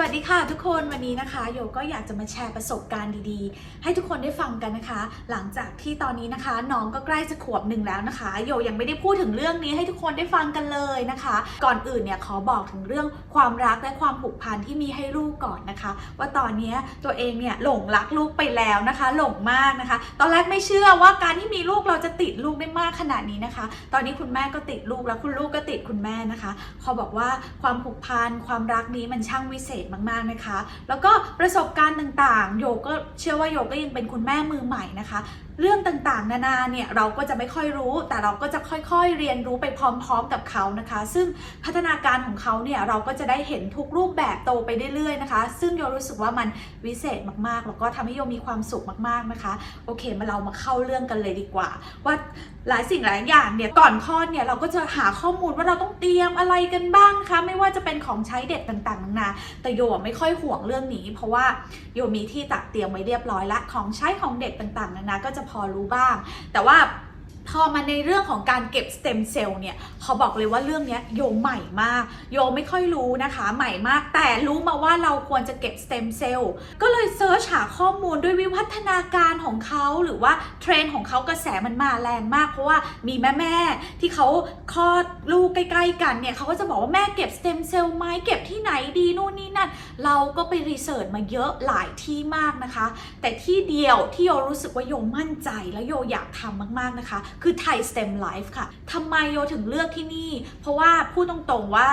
วัสดีค่ะทุกคนวันนี้นะคะโยก็อยากจะมาแชร์ประสบการณ์ดีๆ ให้ทุกคนได้ฟังกันนะคะ หลังจากที่ตอนนี้นะคะ น้องก็ใกล้จะขวบหนึ่งแล้วนะคะโยยังไม่ได้พูดถึงเรื่องนี้ให้ทุกคนได้ฟังกันเลยนะคะ ก่อนอื่นเนี่ยขอบอกถึงเรื่องความรักและความผูกพันที่มีให้ลูกก่อนนะคะ ว่าตอนนี้ตัวเองเนี่ยหลงรักลูกไปแล้วนะคะ หลงมากนะคะ ตอนแรกไม่เชื่อว่าการที่มีลูกเราจะติดลูกได้มากขนาดนี้นะคะ ตอนนี้คุณแม่ก็ติดลูกแล้วคุณลูกก็ติดคุณแม่นะคะขอบอกว่าความผูกพันความรักนี้มันช่างวิเศษมากๆนะคะ แล้วก็ประสบการณ์ต่างๆ โยก็เชื่อว่าโยก็ยังเป็นคุณแม่มือใหม่นะคะ เรื่องต่างๆ นานาเนี่ยเราก็จะไม่ค่อยรู้ แต่เราก็จะค่อยๆเรียนรู้ไปพร้อมๆกับเขานะคะ ซึ่งพัฒนาการของเขาเนี่ยเราก็จะได้เห็นทุกรูปแบบโตไปเรื่อยๆนะคะ ซึ่งโยรู้สึกว่ามันวิเศษมากๆ แล้วก็ทำให้โยมีความสุขมากๆนะคะ โอเคมาเรามาเข้าเรื่องกันเลยดีกว่า ว่าหลายสิ่งหลายอย่างเนี่ยก่อนคลอดเนี่ยเราก็จะหาข้อมูลว่าเราต้องเตรียมอะไรกันบ้างคะไม่ว่าจะเป็นของใช้เด็กต่างๆนานาแต่โยไม่ค่อยห่วงเรื่องนี้ เพราะว่าโยมีที่ตักเตรียมไว้เรียบร้อยละของใช้ของเด็กต่างๆนานาก็จะพอรู้บ้าง แต่ว่า พอมาในเรื่องของการเก็บสเต็มเซลล์เนี่ยเขาบอกเลยว่าเรื่องนี้โยใหม่มาก โยไม่ค่อยรู้นะคะใหม่มาก แต่รู้มาว่าเราควรจะเก็บสเต็มเซลล์ก็เลยเซิร์ชหาข้อมูลด้วยวิวัฒนาการของเขาหรือว่าเทรนด์ของเขากระแสมันมาแรงมาก เพราะว่ามีแม่แม่ที่เขาคลอดลูกใกล้ ๆ กันเนี่ยเขาก็จะบอกว่าแม่เก็บสเต็มเซลล์ไหมเก็บที่ไหนดีนู่นนี่นั่นเราก็ไปรีเสิร์ชมาเยอะหลายที่มากนะคะ แต่ที่เดียวที่โยรู้สึกว่าโยมั่นใจและโยอยากทำมากๆนะคะคือไทยสเต็มไลฟ์ค่ะทำไมโยถึงเลือกที่นี่ เพราะว่าพูดตรงๆว่า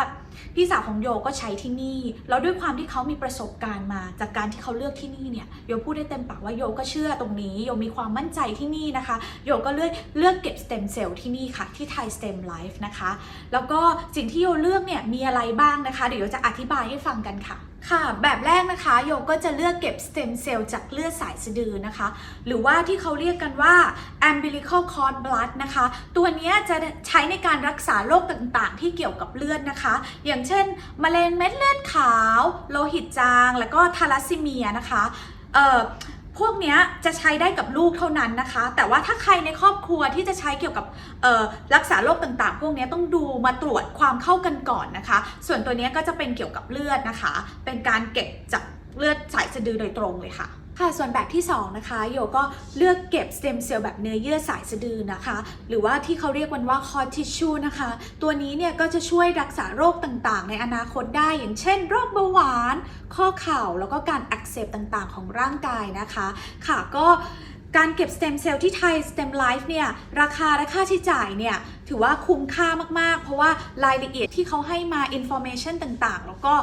พี่สาวของโยก็ใช้ที่นี่ แล้วด้วยความที่เขามีประสบการณ์มา จากการที่เขาเลือกที่นี่เนี่ยโยพูดได้เต็มปากว่าโยก็เชื่อตรงนี้โยมีความมั่นใจที่นี่นะคะโยก็เลือกเลือกเก็บสเต็มเซลล์ที่นี่ค่ะ ที่ไทย STEM Life นะคะ แล้วก็สิ่งที่โยเลือกเนี่ยมีอะไรบ้างนะคะ เดี๋ยวโยจะอธิบายให้ฟังกันค่ะค่ะ แบบแรกนะคะโยก็จะเลือกเก็บสเต็มเซลล์จากเลือดสายสะดือนะคะ หรือว่าที่เขาเรียกกันว่า umbilical cord blood นะคะ ตัวเนี้ยจะใช้ในการรักษาโรคต่างๆ ที่เกี่ยวกับเลือดนะคะอย่างเช่นมะเร็งเม็ดเลือดขาว โลหิตจาง แล้วก็ทาลัสซีเมียนะคะเอ่อพวกนี้จะใช้ได้กับลูกเท่านั้นนะคะ แต่ว่าถ้าใครในครอบครัวที่จะใช้เกี่ยวกับเอ่อรักษาโรคต่างๆ พวกนี้ต้องดูมาตรวจความเข้ากันก่อนนะคะ ส่วนตัวนี้ก็จะเป็นเกี่ยวกับเลือดนะคะ เป็นการเก็บจากเลือดสายสะดือโดยตรงเลยค่ะ ค่ะส่วนแบบที่2นะคะโยก็เลือกเก็บสเต็มเซลล์แบบเนื้อเยื่อสายสะดือนะคะ หรือว่าที่เขาเรียกกันว่า cord tissue นะคะ ตัวนี้เนี่ยก็จะช่วยรักษาโรคต่างๆ ในอนาคตได้อย่างเช่น โรคเบาหวาน ข้อเข่าแล้วก็การอักเสบต่างๆ ของร่างกายนะคะ ค่ะก็การเก็บสเต็มเซลล์ที่ไทย STEM Life เนี่ยราคาและค่าใช้จ่ายเนี่ยถือว่าคุ้มค่ามากๆ เพราะว่ารายละเอียดที่เขาให้มา information ต่างๆ แล้วก็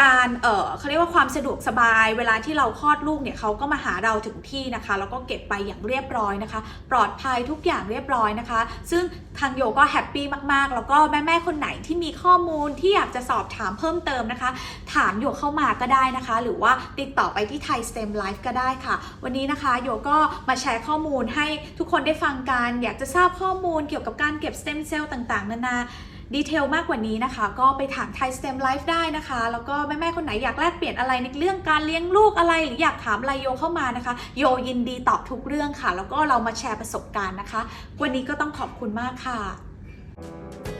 การเออเขาเรียกว่าความสะดวกสบายเวลาที่เราคลอดลูกเนี่ยเขาก็มาหาเราถึงที่นะคะ แล้วก็เก็บไปอย่างเรียบร้อยนะคะ ปลอดภัยทุกอย่างเรียบร้อยนะคะ ซึ่งทางโยก็แฮปปี้มากๆ แล้วก็แม่ๆคนไหนที่มีข้อมูลที่อยากจะสอบถามเพิ่มเติมนะคะ ถามโยเข้ามาก็ได้นะคะ หรือว่าติดต่อไปที่ไทย STEM Life ก็ได้ค่ะ วันนี้นะคะโยก็มาแชร์ข้อมูลให้ทุกคนได้ฟังกัน อยากจะทราบข้อมูลเกี่ยวกับการเก็บสเต็มเซลล์ต่างๆ นานา ดีเทลมากกว่านี้นะคะ ก็ไปถามไทยสเต็มไลฟ์ได้นะคะ แล้วก็แม่ๆคนไหนอยากแลกเปลี่ยนอะไรในเรื่องการเลี้ยงลูกอะไร หรืออยากถามอะไรโยเข้ามานะคะ โยยินดีตอบทุกเรื่องค่ะ แล้วก็เรามาแชร์ประสบการณ์นะคะ วันนี้ก็ต้องขอบคุณมากค่ะ